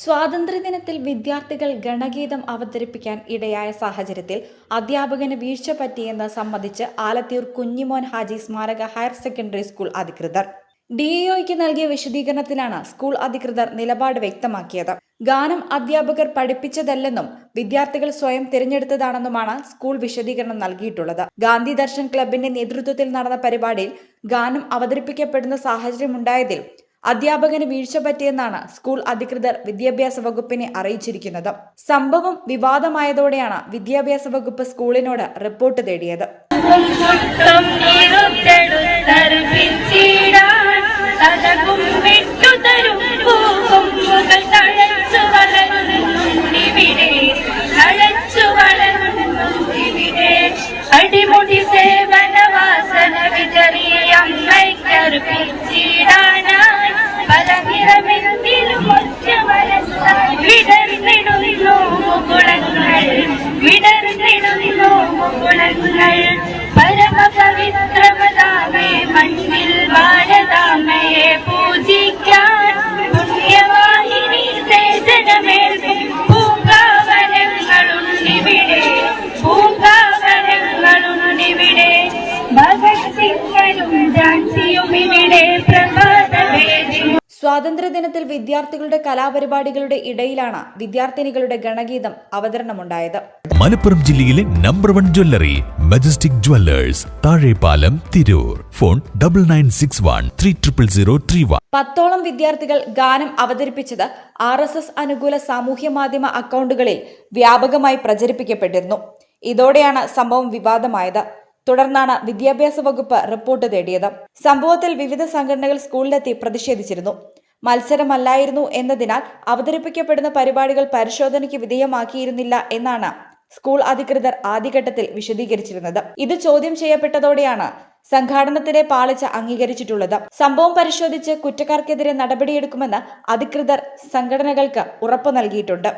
സ്വാതന്ത്ര്യദിനത്തിൽ വിദ്യാർത്ഥികൾ ഗണഗീതം അവതരിപ്പിക്കാൻ ഇടയായ സാഹചര്യത്തിൽ അധ്യാപകന് വീഴ്ച പറ്റിയെന്ന് സമ്മതിച്ച് ആലത്തൂർ കുഞ്ഞിമോൻ ഹാജി സ്മാരക ഹയർ സെക്കൻഡറി സ്കൂൾ അധികൃതർ. ഡിഇഒയ്ക്ക് നൽകിയ വിശദീകരണത്തിലാണ് സ്കൂൾ അധികൃതർ നിലപാട് വ്യക്തമാക്കിയത്. ഗാനം അധ്യാപകർ പഠിപ്പിച്ചതല്ലെന്നും വിദ്യാർത്ഥികൾ സ്വയം തിരഞ്ഞെടുത്തതാണെന്നുമാണ് സ്കൂൾ വിശദീകരണം നൽകിയിട്ടുള്ളത്. ഗാന്ധി ദർശൻ ക്ലബിന്റെ നേതൃത്വത്തിൽ നടന്ന പരിപാടിയിൽ ഗാനം അവതരിപ്പിക്കപ്പെടുന്ന സാഹചര്യമുണ്ടായതിൽ അധ്യാപകന് വീഴ്ച പറ്റിയെന്നാണ് സ്കൂൾ അധികൃതർ വിദ്യാഭ്യാസ വകുപ്പിനെ അറിയിച്ചിരിക്കുന്നത്. സംഭവം വിവാദമായതോടെയാണ് വിദ്യാഭ്യാസ വകുപ്പ് സ്കൂളിനോട് റിപ്പോർട്ട് തേടിയത്. അടിമുടി പല നിറമെന്തിലും ഒറ്റ മനസ്സായി വിടർന്നിടുന്നു മുകുളങ്ങൾ വിടർന്നിടുന്നു മുകുളങ്ങൾ പരമപവിത്രമതാമേ മണ്ണിൽ ഭാരതാമയെ പൂജിക്കാൻ പുണ്യവാഹിനി സേചനമേൽക്കും പൂങ്കാവനങ്ങളുണ്ടിവിടെ പൂങ്കാവനങ്ങളുണ്ടിവിടെ ഭഗത് സിംഗനും ജാൻസിയും ഇവിടെ പ്രഭാതവേദി സ്വാതന്ത്ര്യദിനത്തിൽ വിദ്യാർത്ഥികളുടെ കലാപരിപാടികളുടെ ഇടയിലാണ് വിദ്യാർത്ഥിനികളുടെ ഗണഗീതം അവതരണമുണ്ടായത്. മലപ്പുറം ജില്ലയിലെ number one jewellery Majestic jewellers Thazhepalam Tirur. Phone double nine six one three triple zero three one പത്തോളം വിദ്യാർത്ഥികൾ ഗാനം അവതരിപ്പിച്ചത് ആർ എസ് എസ് അനുകൂല സാമൂഹ്യ മാധ്യമ അക്കൗണ്ടുകളിൽ വ്യാപകമായി പ്രചരിപ്പിക്കപ്പെട്ടിരുന്നു. ഇതോടെയാണ് സംഭവം വിവാദമായത്. തുടർന്നാണ് വിദ്യാഭ്യാസ വകുപ്പ് റിപ്പോർട്ട് തേടിയത്. സംഭവത്തിൽ വിവിധ സംഘടനകൾ സ്കൂളിലെത്തി പ്രതിഷേധിച്ചിരുന്നു. മത്സരമല്ലായിരുന്നു എന്നതിനാൽ അവതരിപ്പിക്കപ്പെടുന്ന പരിപാടികൾ പരിശോധനയ്ക്ക് വിധേയമാക്കിയിരുന്നില്ല എന്നാണ് സ്കൂൾ അധികൃതർ ആദ്യഘട്ടത്തിൽ വിശദീകരിച്ചിരുന്നത്. ഇത് ചോദ്യം ചെയ്യപ്പെട്ടതോടെയാണ് സംഘാടനത്തിനെ പാളിച്ച അംഗീകരിച്ചിട്ടുള്ളത്. സംഭവം പരിശോധിച്ച് കുറ്റക്കാർക്കെതിരെ നടപടിയെടുക്കുമെന്ന് അധികൃതർ സംഘടനകൾക്ക് ഉറപ്പു നൽകിയിട്ടുണ്ട്.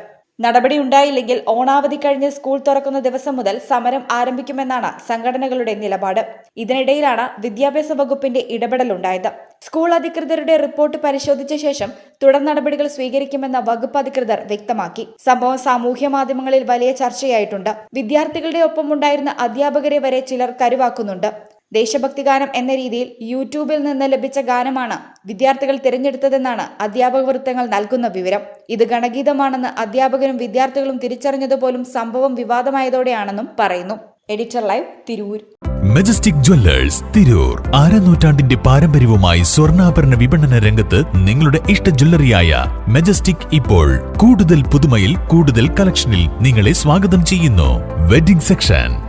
നടപടി ഉണ്ടായില്ലെങ്കിൽ ഓണാവധി കഴിഞ്ഞ് സ്കൂൾ തുറക്കുന്ന ദിവസം മുതൽ സമരം ആരംഭിക്കുമെന്നാണ് സംഘടനകളുടെ നിലപാട്. ഇതിനിടയിലാണ് വിദ്യാഭ്യാസ വകുപ്പിന്റെ ഇടപെടലുണ്ടായത്. സ്കൂൾ അധികൃതരുടെ റിപ്പോർട്ട് പരിശോധിച്ച ശേഷം തുടർ നടപടികൾ സ്വീകരിക്കുമെന്ന് വകുപ്പ് അധികൃതർ വ്യക്തമാക്കി. സംഭവം സാമൂഹ്യ മാധ്യമങ്ങളിൽ വലിയ ചർച്ചയായിട്ടുണ്ട്. വിദ്യാർത്ഥികളുടെ ഒപ്പമുണ്ടായിരുന്ന അധ്യാപകരെ വരെ ചിലർ കരുവാക്കുന്നുണ്ട്. ദേശഭക്തി ഗാനം എന്ന രീതിയിൽ യൂട്യൂബിൽ നിന്ന് ലഭിച്ച ഗാനമാണ് വിദ്യാർത്ഥികൾ തിരഞ്ഞെടുത്തതെന്നാണ് അധ്യാപക വൃത്തങ്ങൾ നൽകുന്ന വിവരം. ഇത് ഗണഗീതമാണെന്ന് അധ്യാപകരും വിദ്യാർത്ഥികളും തിരിച്ചറിഞ്ഞതുപോലും സംഭവം വിവാദമായതോടെയാണെന്നും പറയുന്നു. Editor live Tirur. Majestic jewellers Tirur. അരനൂറ്റാണ്ടിന്റെ പാരമ്പര്യവുമായി സ്വർണാഭരണ വിപണന രംഗത്ത് നിങ്ങളുടെ ഇഷ്ട ജ്വല്ലറിയായ മെജസ്റ്റിക് ഇപ്പോൾ കൂടുതൽ പുതുമയിൽ കൂടുതൽ കളക്ഷനിൽ നിങ്ങളെ സ്വാഗതം ചെയ്യുന്നു. Wedding section